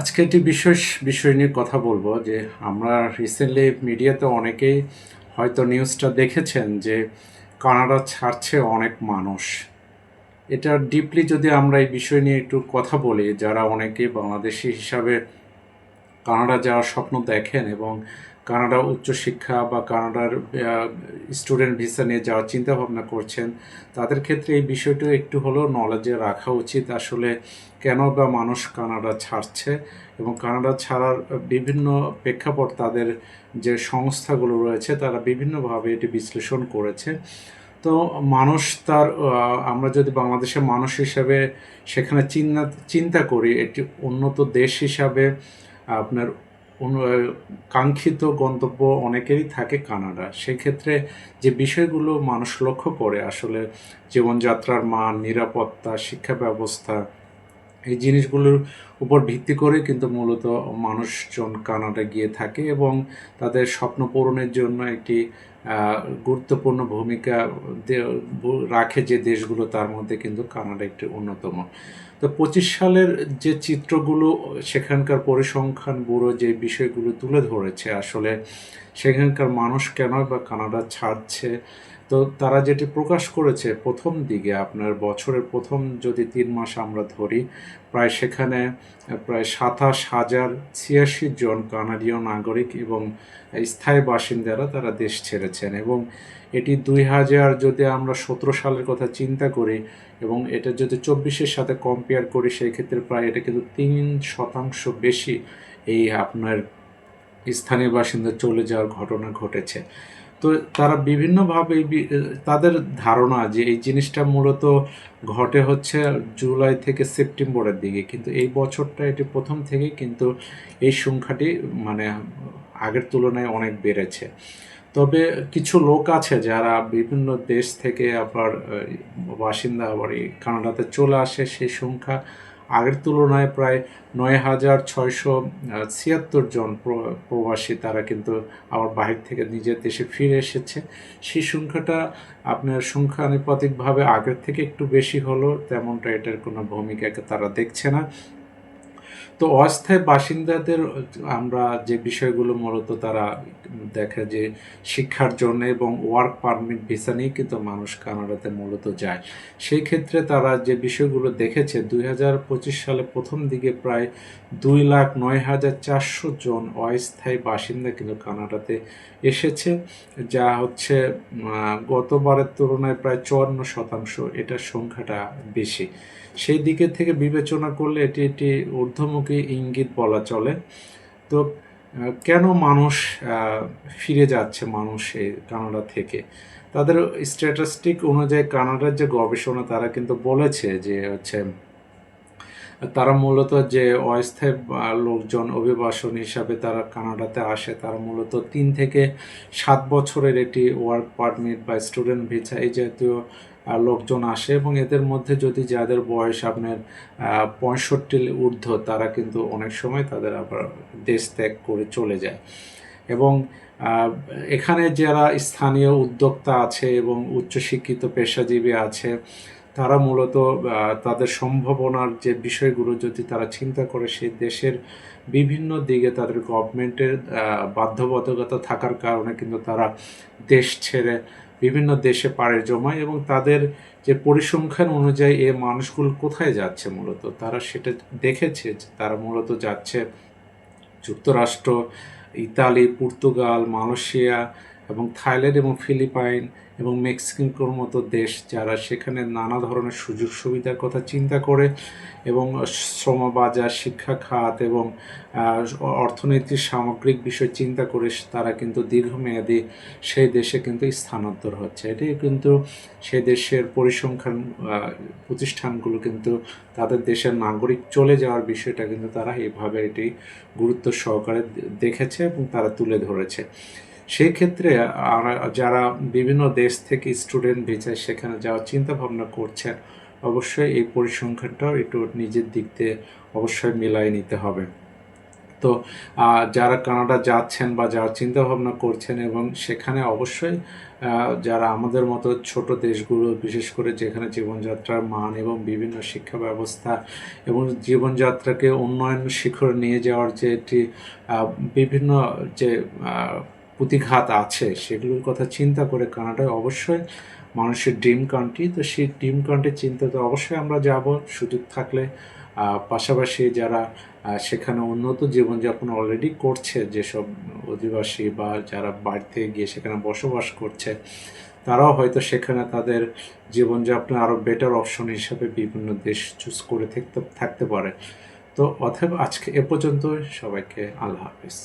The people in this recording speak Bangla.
আজকে একটি বিশেষ বিষয় নিয়ে কথা বলব যে আমরা রিসেন্টলি মিডিয়াতে অনেকেই হয়তো নিউজটা দেখেছেন যে কানাডা ছাড়ছে অনেক মানুষ। এটা ডিপলি যদি আমরা এই বিষয় নিয়ে একটু কথা বলি, যারা অনেকে বাংলাদেশি হিসাবে কানাডা যাওয়ার স্বপ্ন দেখেন এবং কানাডা উচ্চশিক্ষা বা কানাডার স্টুডেন্ট ভিসা নিয়ে যাওয়ার চিন্তা ভাবনা করছেন, তাদের ক্ষেত্রে এই বিষয়টা একটু হলেও নলেজে রাখা উচিত আসলে কেন বা মানুষ কানাডা ছাড়ছে এবং কানাডা ছাড়ার বিভিন্ন প্রেক্ষাপট তাদের যে সংস্থাগুলো রয়েছে, তারা বিভিন্নভাবে এটি বিশ্লেষণ করেছে। তো মানুষ তার আমরা যদি বাংলাদেশের মানুষ হিসাবে সেখানে চিন্তা চিন্তা করি একটি উন্নত দেশ হিসাবে আপনার কাঙ্ক্ষিত গন্তব্য অনেকেরই থাকে কানাডা। সেক্ষেত্রে যে বিষয়গুলো মানুষ লক্ষ্য করে, আসলে জীবনযাত্রার মান, নিরাপত্তা, শিক্ষা ব্যবস্থা এই জিনিসগুলোর উপর ভিত্তি করে কিন্তু মূলত মানুষজন কানাডা গিয়ে থাকে এবং তাদের স্বপ্ন পূরণের জন্য একটি গুরুত্বপূর্ণ ভূমিকা রাখে যে দেশগুলো তার মধ্যে কিন্তু কানাডা একটি অন্যতম। তো পঁচিশ সালের যে চিত্রগুলো, সেখানকার পরিসংখ্যান ব্যুরো যে বিষয়গুলো তুলে ধরেছে, আসলে সেখানকার মানুষ কেন বা কানাডা ছাড়ছে তো তারা যেটি প্রকাশ করেছে প্রথম দিকে, আপনার বছরের প্রথম যদি তিন মাস আমরা ধরি, প্রায় সেখানে প্রায় সাতাশ হাজার ছিয়াশি জন কানাডীয় নাগরিক এবং স্থায়ী বাসিন্দারা তারা দেশ ছেড়েছেন এবং এটি দুই হাজার যদি আমরা সতেরো সালের কথা চিন্তা করি এবং এটা যদি চব্বিশের সাথে কম্পেয়ার করি, সেই ক্ষেত্রে প্রায় এটা কিন্তু তিন শতাংশ বেশি এই আপনার স্থানীয় বাসিন্দা চলে যাওয়ার ঘটনা ঘটেছে। তো তারা বিভিন্নভাবে তাদের ধারণা যে এই জিনিসটা মূলত ঘটে হচ্ছে জুলাই থেকে সেপ্টেম্বরের দিকে। কিন্তু এই বছরটা এটি প্রথম থেকেই কিন্তু এই সংখ্যাটি মানে আগের তুলনায় অনেক বেড়েছে। তবে কিছু লোক আছে যারা বিভিন্ন দেশ থেকে আবার বাসিন্দা আবার কানাডাতে চলে আসে সেই সংখ্যা। আগের তুলনায় প্রায় নয় হাজার ছয়শো ছিয়াত্তর জন প্রবাসী তারা কিন্তু আবার বাহির থেকে নিজের দেশে ফিরে এসেছে। সেই সংখ্যাটা আপনার সংখ্যানুপাতিকভাবে আগের থেকে একটু বেশি হলো, তেমনটা এটার কোনো ভূমিকাকে তারা দেখছে না। তো অস্থায়ী বাসিন্দাদের, আমরা যে বিষয়গুলো মূলত তারা দেখে যে শিক্ষার জন্য এবং ওয়ার্ক পারমিট ভিসা নিয়ে কিন্তু মানুষ কানাডাতে মূলত যায়। সেই ক্ষেত্রে তারা যে বিষয়গুলো দেখেছে, দুই হাজার পঁচিশ সালে প্রথম দিকে প্রায় দুই লাখ নয় হাজার চারশো জন অস্থায়ী বাসিন্দা কিন্তু কানাডাতে এসেছে, যা হচ্ছে গতবারের তুলনায় প্রায় চুয়ান্ন শতাংশ। এটার সংখ্যাটা বেশি। সেই দিকে থেকে বিবেচনা করলে এটি একটি ঊর্ধ্বমুখী ইঙ্গিত বলা চলে। তো কেন মানুষ ফিরে যাচ্ছে মানুষ এই কানাডা থেকে? তাদের স্ট্যাটিস্টিক অনুযায়ী কানাডার যে গবেষণা, তারা কিন্তু বলেছে যে হচ্ছে, তারা মূলত যে অস্থায়ী লোকজন অভিবাসন হিসাবে তারা কানাডাতে আসে, তারা মূলত তিন থেকে সাত বছরের একটি ওয়ার্ক পারমিট বা স্টুডেন্ট ভিসা এই জাতীয় লোকজন আসে এবং এদের মধ্যে যদি যাদের বয়স আপনার পঁয়ষট্টির ঊর্ধ্ব, তারা কিন্তু অনেক সময় তাদের আবার দেশ ত্যাগ করে চলে যায়। এবং এখানে যারা স্থানীয় উদ্যোক্তা আছে এবং উচ্চশিক্ষিত পেশাজীবী আছে, তারা মূলত তাদের সম্ভাবনার যে বিষয়গুলো যদি তারা চিন্তা করে সেই দেশের বিভিন্ন দিকে তাদের গভর্নমেন্টের বাধ্যবাধকতা থাকার কারণে কিন্তু তারা দেশ ছেড়ে বিভিন্ন দেশে পাড়ে জমায় এবং তাদের যে পরিসংখ্যান অনুযায়ী এ মানুষগুলো কোথায় যাচ্ছে মূলত? তারা সেটা দেখেছে তারা মূলত যাচ্ছে যুক্তরাষ্ট্র, ইতালি, পর্তুগাল, মালয়েশিয়া এবং থাইল্যান্ড এবং ফিলিপাইন এবং মেক্সিকোর মতো দেশ যারা সেখানে নানা ধরনের সুযোগ সুবিধার কথা চিন্তা করে এবং শ্রম বাজার শিক্ষা খাত এবং আহ, অর্থনীতির সামগ্রিক বিষয় চিন্তা করে তারা কিন্তু দীর্ঘমেয়াদী সেই দেশে কিন্তু স্থানান্তর হচ্ছে। এটি কিন্তু সেই দেশের পরিসংখ্যান প্রতিষ্ঠানগুলো কিন্তু তাদের দেশের নাগরিক চলে যাওয়ার বিষয়টা কিন্তু তারা এইভাবে এটি গুরুত্ব সহকারে দেখেছে এবং তারা তুলে ধরেছে। সেই ক্ষেত্রে আরা- যারা বিভিন্ন দেশ থেকে স্টুডেন্ট ভিসায় সেখানে যাওয়ার চিন্তা ভাবনা করছেন, অবশ্যই এই পরিসংখ্যানটাও একটু নিজের দিক দিয়ে অবশ্যই মিলাই নিতে হবে। তো যারা কানাডা যাচ্ছেন বা যারা চিন্তা ভাবনা করছেন এবং সেখানে অবশ্যই যারা আমাদের মতো ছোট দেশগুলো, বিশেষ করে যেখানে জীবনযাত্রার মান এবং বিভিন্ন শিক্ষা ব্যবস্থা এবং জীবনযাত্রাকে উন্নয়ন শিখরে নিয়ে যাওয়ার যে একটি বিভিন্ন যে প্রতিঘাত আছে, সেগুলোর কথা চিন্তা করে কানাডায় অবশ্যই মানুষের ড্রিম কান্ট্রি তো সেই ড্রিম কান্ট্রির চিন্তাতে অবশ্যই আমরা যাব। সুযোগ থাকলে পাশাপাশি যারা সেখানে উন্নত জীবনযাপন অলরেডি করছে, যেসব অধিবাসী বা যারা বাড়িতে গিয়ে সেখানে বসবাস করছে, তারাও হয়তো সেখানে তাদের জীবনযাপনে আরও বেটার অপশন হিসাবে বিভিন্ন দেশ চুজ করে থাকতে থাকতে পারে। তো অতএব আজকে এ পর্যন্ত সবাইকে আল্লাহ হাফিজ।